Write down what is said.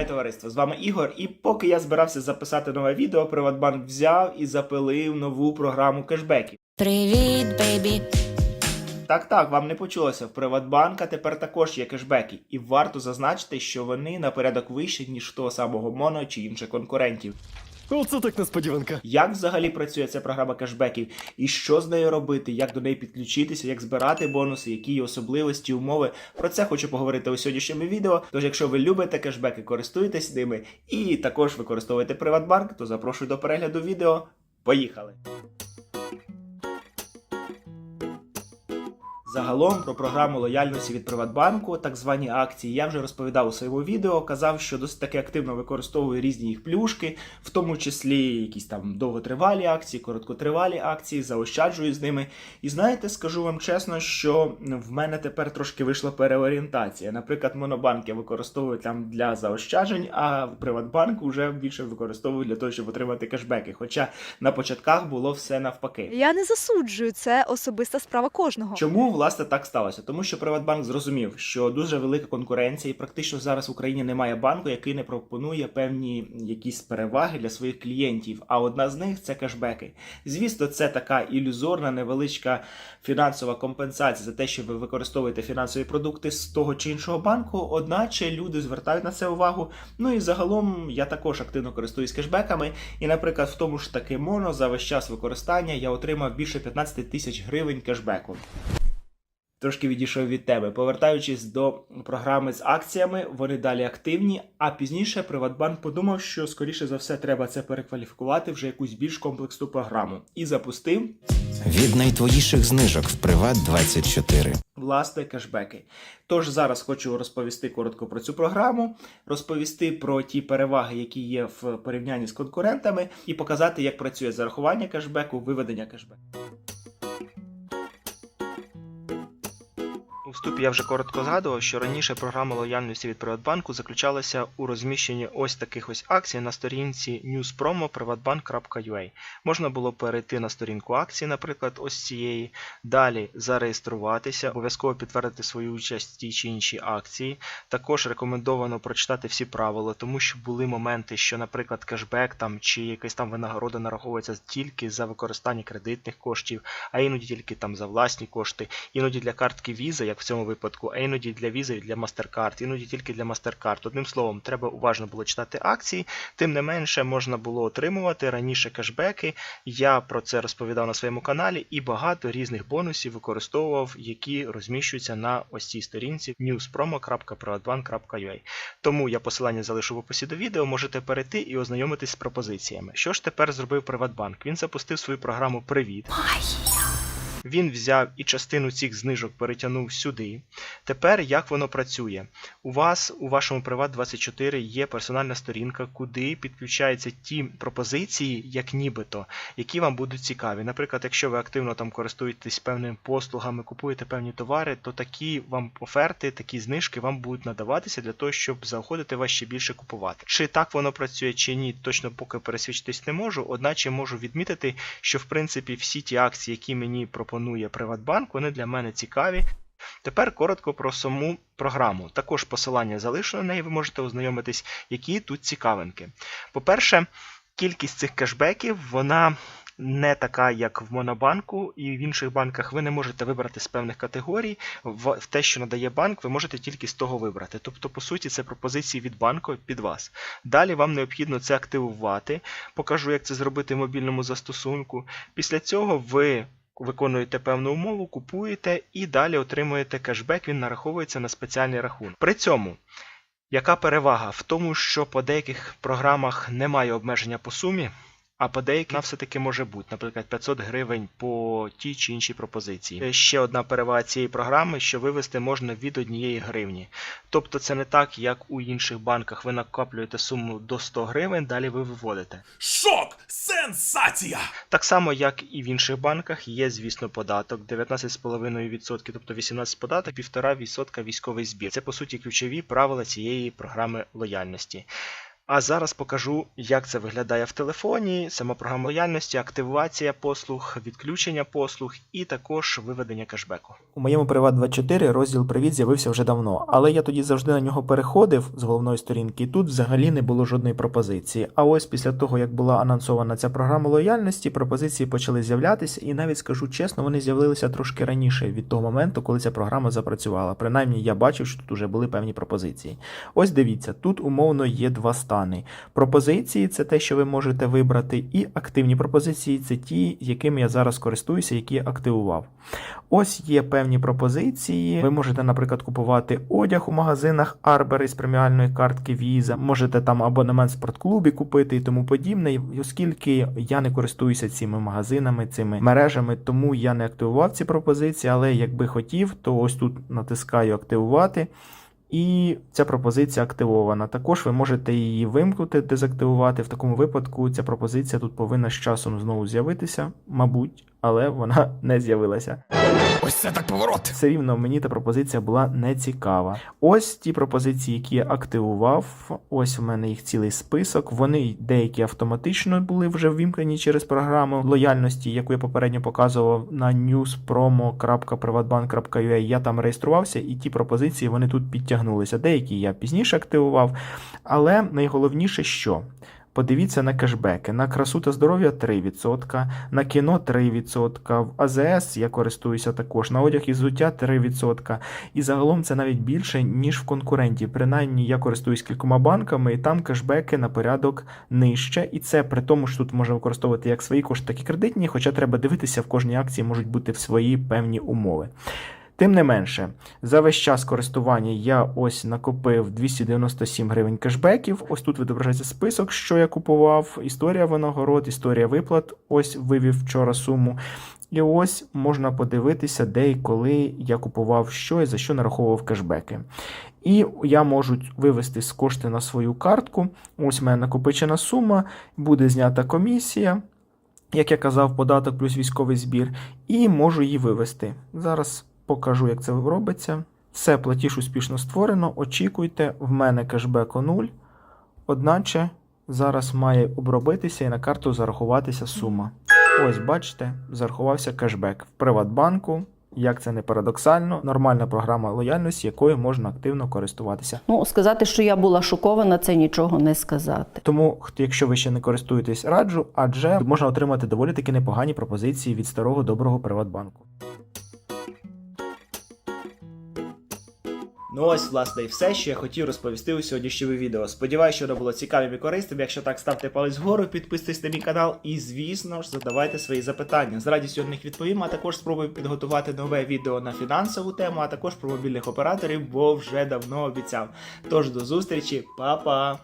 Вітаю товариство! З вами Ігор. І поки я збирався записати нове відео, Приватбанк взяв і запилив нову програму кешбеків. Привіт, бейбі. Так, так, вам не почулося. В Приватбанка тепер також є кешбеки, і варто зазначити, що вони на порядок вищі, ніж того самого Моно чи інших конкурентів. Оце так несподіванка. Як взагалі працює ця програма кешбеків, і що з нею робити, як до неї підключитися, як збирати бонуси, які її особливості, умови. Про це хочу поговорити у сьогоднішньому відео. Тож, якщо ви любите кешбеки, користуйтесь ними і також використовуєте Приватбанк, то запрошую до перегляду відео. Поїхали! Загалом про програму лояльності від Приватбанку, так звані акції, я вже розповідав у своєму відео. Казав, що досить таки активно використовую різні їх плюшки, в тому числі якісь там довготривалі акції, короткотривалі акції, заощаджую з ними. І знаєте, скажу вам чесно, що в мене тепер трошки вийшла переорієнтація. Наприклад, Монобанк я використовую там для заощаджень, а Приватбанк вже більше використовую для того, щоб отримати кешбеки. Хоча на початках було все навпаки. Я не засуджую, це особиста справа кожного. Чому власне так сталося? Тому що Приватбанк зрозумів, що дуже велика конкуренція, і практично зараз в Україні немає банку, який не пропонує певні якісь переваги для своїх клієнтів. А одна з них це кешбеки. Звісно, це така ілюзорна, невеличка фінансова компенсація за те, що ви використовуєте фінансові продукти з того чи іншого банку. Одначе люди звертають на це увагу. Ну і загалом я також активно користуюсь кешбеками. І, наприклад, в тому ж таки моно за весь час використання я отримав більше 15 тисяч гривень кешбеку. Трошки відійшов від тебе. Повертаючись до програми з акціями, вони далі активні. А пізніше Приватбанк подумав, що скоріше за все треба це перекваліфікувати вже якусь більш комплексну програму і запустив Від найтвоїших знижок в Приват 24. власне кешбеки. Тож зараз хочу розповісти коротко про цю програму, розповісти про ті переваги, які є в порівнянні з конкурентами, і показати, як працює зарахування кешбеку, виведення кешбеку. Вступі я вже коротко згадував, що раніше програма лояльності від Приватбанку заключалася у розміщенні ось таких ось акцій на сторінці newspromo.privatbank.ua. Можна було перейти на сторінку акції, наприклад, ось цієї, далі зареєструватися, обов'язково підтвердити свою участь в тій чи іншій акції. Також рекомендовано прочитати всі правила, тому що були моменти, що, наприклад, кешбек там чи якась там винагорода нараховується тільки за використання кредитних коштів, а іноді тільки там за власні кошти, іноді для картки Visa, як в цьому випадку, а іноді для Visa і для MasterCard, іноді тільки для MasterCard. Одним словом, треба уважно було читати акції. Тим не менше, можна було отримувати раніше кешбеки. Я про це розповідав на своєму каналі і багато різних бонусів використовував, які розміщуються на ось цій сторінці newspromo.privatbank.ua. Тому я посилання залишу в описі до відео, можете перейти і ознайомитись з пропозиціями. Що ж тепер зробив Приватбанк? Він запустив свою програму Привіт. Він взяв і частину цих знижок перетягнув сюди. Тепер як воно працює? У вас у вашому Приват 24 є персональна сторінка, куди підключаються ті пропозиції, як нібито, які вам будуть цікаві. Наприклад, якщо ви активно там користуєтесь певними послугами, купуєте певні товари, то такі вам оферти, такі знижки вам будуть надаватися для того, щоб заохотити вас ще більше купувати. Чи так воно працює, чи ні, точно поки пересвідчитись не можу, одначе можу відмітити, що в принципі всі ті акції, які мені пропонує Приватбанк, вони для мене цікаві. Тепер коротко про саму програму. Також посилання залишу на неї, ви можете ознайомитись, які тут цікавинки. По-перше, кількість цих кешбеків, вона не така, як в Монобанку і в інших банках. Ви не можете вибрати з певних категорій. В те, що надає банк, ви можете тільки з того вибрати. Тобто, по суті, це пропозиції від банку під вас. Далі вам необхідно це активувати. Покажу, як це зробити в мобільному застосунку. Після цього ви виконуєте певну умову, купуєте і далі отримуєте кешбек, він нараховується на спеціальний рахунок. При цьому, яка перевага? В тому, що по деяких програмах немає обмеження по сумі, а по деяких вона все-таки може бути, наприклад, 500 гривень по тій чи іншій пропозиції. Е, Ще одна перевага цієї програми, що вивести можна від однієї гривні. Тобто це не так, як у інших банках. Ви накоплюєте суму до 100 гривень, далі ви виводите. Шок! Сенсація! Так само, як і в інших банках, є, звісно, податок 19,5%, тобто 18 податок, 1,5% військовий збір. Це по суті ключові правила цієї програми лояльності. А зараз покажу, як це виглядає в телефоні, сама програма лояльності, активація послуг, відключення послуг і також виведення кешбеку. У моєму Приват 24 розділ Привіт з'явився вже давно, але я тоді завжди на нього переходив з головної сторінки, і тут взагалі не було жодної пропозиції. А ось після того, як була анонсована ця програма лояльності, пропозиції почали з'являтися, і навіть скажу чесно, вони з'явилися трошки раніше від того моменту, коли ця програма запрацювала. Принаймні я бачив, що тут вже були певні пропозиції. Ось дивіться, тут умовно є два стани. Пропозиції це те, що ви можете вибрати, і активні пропозиції це ті, якими я зараз користуюся, які я активував. Ось є певні пропозиції. Ви можете, наприклад, купувати одяг у магазинах Арбери з преміальної картки Visa, можете там абонемент в спортклубі купити і тому подібне. І Оскільки я не користуюся цими магазинами, цими мережами, тому я не активував ці пропозиції, але якби хотів, то ось тут натискаю активувати. І ця пропозиція активована. Також ви можете її вимкнути, дезактивувати. В такому випадку ця пропозиція тут повинна з часом знову з'явитися, мабуть, але вона не з'явилася. Ось це так поворот. Все рівно мені та пропозиція була не цікава. Ось ті пропозиції, які я активував. Ось у мене їх цілий список. Вони деякі автоматично були вже ввімкнені через програму лояльності, яку я попередньо показував на newspromo.privatbank.ua. Я там реєструвався, і ті пропозиції вони тут підтягнулися. Деякі я пізніше активував. Але найголовніше, що. Подивіться на кешбеки. На красу та здоров'я 3%, на кіно 3%, в АЗС я користуюся також, на одяг і взуття 3%. І загалом це навіть більше, ніж в конкурентів. Принаймні я користуюсь кількома банками, і там кешбеки на порядок нижче. І це при тому, що тут можна використовувати як свої кошти, так і кредитні, хоча треба дивитися, в кожній акції можуть бути свої певні умови. Тим не менше, за весь час користування я ось накопив 297 гривень кешбеків. Ось тут відображається список, що я купував, історія винагород, історія виплат. Ось вивів вчора суму. І ось можна подивитися, де і коли я купував що і за що нараховував кешбеки. І я можу вивести з кошти на свою картку. Ось мене накопичена сума, буде знята комісія. Як я казав, податок плюс військовий збір, і можу її вивести. Зараз покажу, як це робиться. Все, платіж успішно створено. Очікуйте, в мене кешбеку 0. Одначе зараз має обробитися і на карту зарахуватися сума. Ось, бачите, зарахувався кешбек в Приватбанку. Як це не парадоксально, нормальна програма лояльності, якою можна активно користуватися. Ну, сказати, що я була шокована, це нічого не сказати. Тому, якщо ви ще не користуєтесь, раджу, адже можна отримати доволі таки непогані пропозиції від старого доброго Приватбанку. Ну ось, власне, і все, що я хотів розповісти у сьогоднішньому відео. Сподіваюсь, що воно було цікавим і корисним. Якщо так, ставте палець вгору, підписуйтесь на мій канал і, звісно ж, задавайте свої запитання. З радістю на них відповім, а також спробую підготувати нове відео на фінансову тему, а також про мобільних операторів, бо вже давно обіцяв. Тож до зустрічі, па-па!